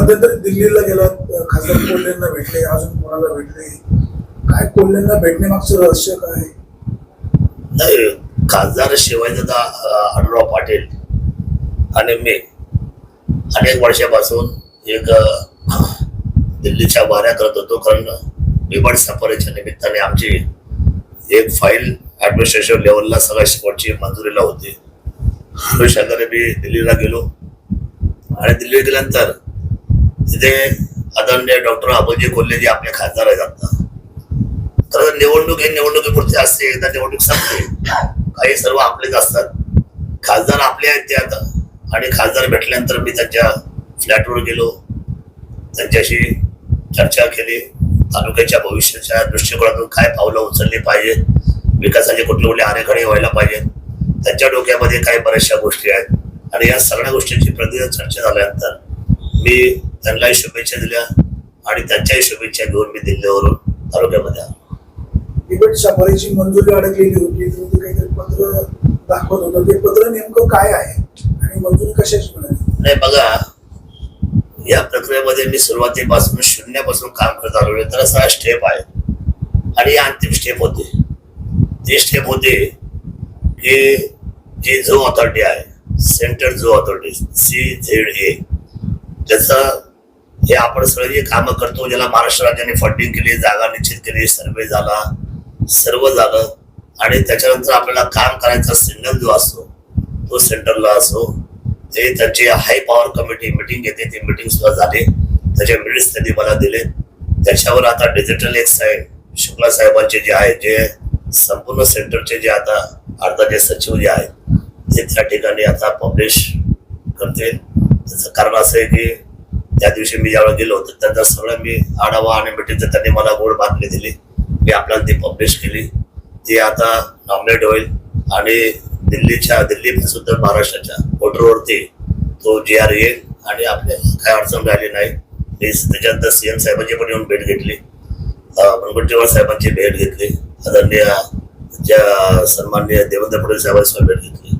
मध्यंतरी दिल्लीला गेलात खासदार कोल्हेंना भेटले अजून कोणाला भेटले? काय कोल्हेंना भेटण्यामागचं रहस्य काय? नाही खासदार शिवाजीदा अं, आढळराव पाटील आणि मी अनेक वर्षापासून एक दिल्लीच्या वाऱ्या करत होतो. कारण बिबट सफारीच्या निमित्ताने आमची एक फाईल ऍडमिनिस्ट्रेशन लेवलला सगळ्या शेवटची मंजुरीला होती. अनुषंगाने मी दिल्लीला गेलो. आणि दिल्ली गेल्यानंतर तिथे आदरणीय डॉक्टर अभयजी कोल्हे जे आपले खासदार आहेत आता. खरं निवडणूक हे निवडणुकीपुरती असते एकदा निवडणूक संपते. काही सर्व आपलेच असतात. खासदार आपले आहेत ते आता. आणि खासदार भेटल्यानंतर मी त्यांच्या फ्लॅटवर गेलो. त्यांच्याशी चर्चा केली. तालुक्याच्या भविष्याच्या दृष्टिकोनातून काय पावलं उचलली पाहिजे. विकासाचे कुठले कुठले आरेखडे व्हायला पाहिजेत. त्यांच्या डोक्यामध्ये काही बऱ्याचशा गोष्टी आहेत. आणि या सगळ्या गोष्टींची प्रति चर्चा झाल्यानंतर मी त्यांनाही शुभेच्छा दिल्या आणि त्यांच्याही शुभेच्छा घेऊन मी दिल्लीवरून तालुक्यामध्ये आलो. सफारीची मंजुरी अडकलेली होती काहीतरी पत्र दाखवत होतं. ते पत्र नेमकं काय आहे आणि मंजुरी कशाची मिळाली? नाही बघा या प्रक्रियेमध्ये मी सुरुवातीपासून शून्यापासून काम करत आलो. तर सहा स्टेप आहे आणि अंतिम स्टेप होते. ती स्टेप होते की जी झो ऑथॉरिटी आहे सेंट्रल झो ऑथॉरिटी सी झेड ए त्याचं हे आपण सगळे जे कामं करतो ज्याला महाराष्ट्र राज्याने फंडिंग केली जागा निश्चित केली सर्वे झाला सर्व झालं. आणि त्याच्यानंतर आपल्याला काम करायचा सिग्नल जो असतो तो सेंटरला असो ते त्यांची हाय पॉवर कमिटी मिटिंग घेते ती मिटिंग सुद्धा झाले. त्याचे मिनिट्स त्यांनी मला दिले. त्याच्यावर आता डिजिटल एक्स आहे शुक्ला साहेबांचे जे आहे जे संपूर्ण सेंटरचे जे आता अर्धाचे सचिव जे आहेत ते त्या ठिकाणी आता पब्लिश करते त्याचं कारण असं आहे की त्या दिवशी मी ज्यावेळेला गेलो होतो त्यांचा सगळं मी आढावा आणि मिटिंगचं त्यांनी मला गोड बातमी दिली. मी आपल्याला ती पब्लिश केली. ती आता नॉमिनेट होईल. आणि दिल्लीच्या दिल्लीपासून तर महाराष्ट्राच्या बॉर्डरवरती तो जी आर येईल आणि आपल्याला काय अडचण राहिली नाही. मी त्याच्यानंतर सी एम साहेबांची पण येऊन भेट घेतली. अं, साहेबांची भेट घेतली. आदरणीय ज्या सन्माननीय देवेंद्र फडणवीस साहेबांची भेट घेतली.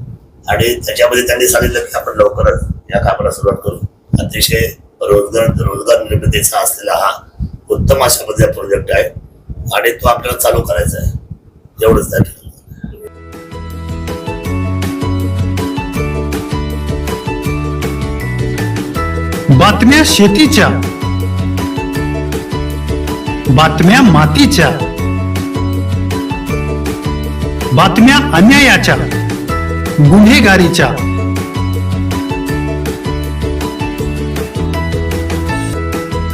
आणि त्याच्यामध्ये त्यांनी सांगितलं की आपण लवकरच या कामाला सुरुवात करू. अतिशय रोजगार रोजगार निर्मितीचा असलेला हा उत्तम अशा पद्धतीचा प्रोजेक्ट आहे आणि तो आपल्याला चालू करायचा आहे. एवढंच त्या ठिकाणी बातम्या शेतीच्या. बातम्या मातीच्या. बातम्या अन्यायाच्या. गुन्हेगारीच्या.